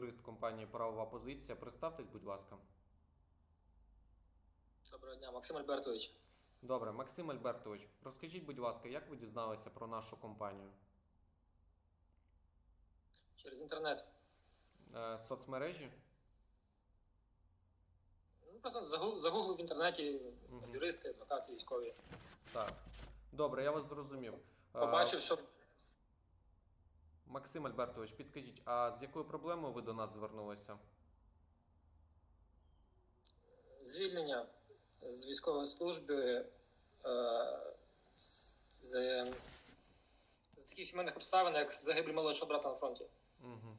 компанії Правова позиція. Представтесь, будь ласка. Доброго дня, Максим Альбертович. Добре, Максим Альбертович, розкажіть, будь ласка, як ви дізналися про нашу компанію? Через інтернет. Е, соцмережі? Ну, просто загу- загуглив в інтернеті Мгм. юристи, адвокати, військові. Так. Добре, я вас зрозумів. Е, Побачив, що Максим Альбертович, підкажіть, а з якою проблемою ви до нас звернулися? звільнення з військової служби е, з, з, з таких сімейних обставин, як загибель молодшого брата на фронті. Угу.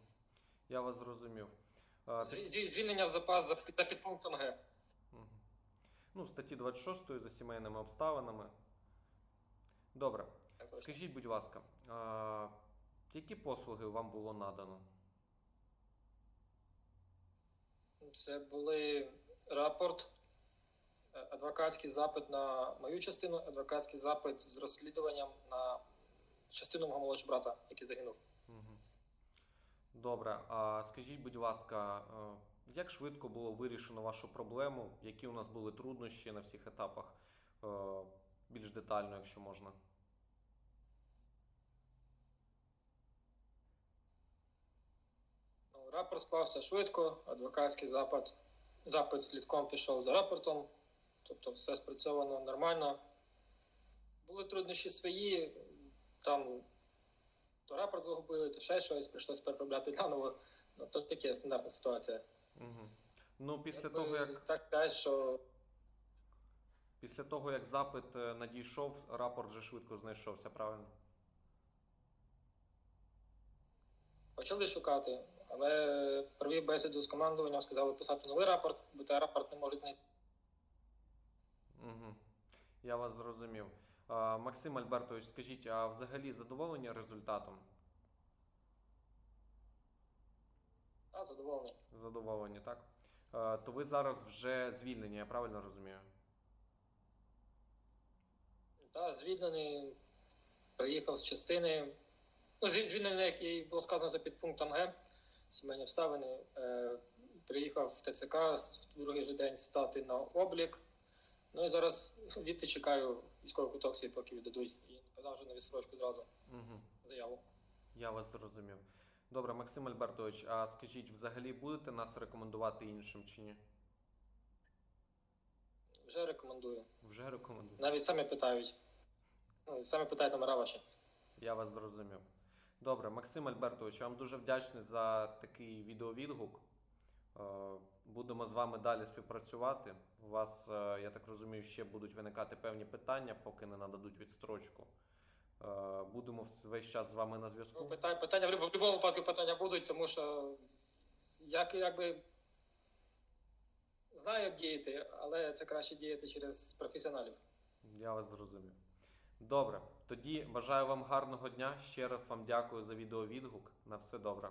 Я вас зрозумів. Е, зві- Звільнення в запас за, під- за підпунктом Г. Мгм. Ну, статті 26 за сімейними обставинами. Добре. Так точно. Скажіть, будь ласка, а, які послуги вам було надано? Це були рапорт, е, адвокатський запит на мою частину, адвокатський запит з розслідуванням на частину мого молодшого брата, який загинув. Добре. А скажіть, будь ласка, е, як швидко було вирішено вашу проблему? Які у нас були труднощі на всіх етапах? Е, Більш детально, якщо можна. Рапорт склався швидко, адвокатський запит, запит слідком пішов за рапортом, тобто все спрацьовано нормально. Були труднощі свої, там то рапорт загубили, то ще щось, прийшлося переробляти наново. Ну, то таке стандартна ситуація. Угу. Ну, після Якби того, як Так сказати, що після того, як запит е, надійшов, рапорт вже швидко знайшовся, правильно? Почали шукати, але провів бесіду з командуванням, сказали писати новий рапорт, бо той рапорт не може знайти. Угу. Я вас зрозумів. А, Максим Альбертович, скажіть, а взагалі задоволені результатом? А, задоволений. Задоволені, так? А, то ви зараз вже звільнені, я правильно розумію? Та, звільнений, приїхав з частини. Ну, звіль- звільнений, як і було сказано за підпунктом Г, сімейні обставини. Е, приїхав в ТЦК в другий же день стати на облік. Ну і зараз відти чекаю військовий куток свій, поки віддадуть. І подав вже на відсрочку зразу Угу. заяву. Я вас зрозумів. Добре, Максим Альбертович, а скажіть, взагалі будете нас рекомендувати іншим чи ні? Вже рекомендую. Вже рекомендую. Навіть самі питають. Ну, самі питають номера ваші. Я вас зрозумів. Добре, Максим Альбертович, я вам дуже вдячний за такий відеовідгук. Е, Будемо з вами далі співпрацювати. У вас, е, я так розумію, ще будуть виникати певні питання, поки не нададуть відстрочку. Е, Будемо весь час з вами на Ну, зв'язку. питання, питання в в будь-якому випадку питання будуть, тому що як, якби знаю, як діяти, але це краще діяти через професіоналів. Я вас зрозумів. Добре, тоді бажаю вам гарного дня. Ще раз вам дякую за відеовідгук. На все добре.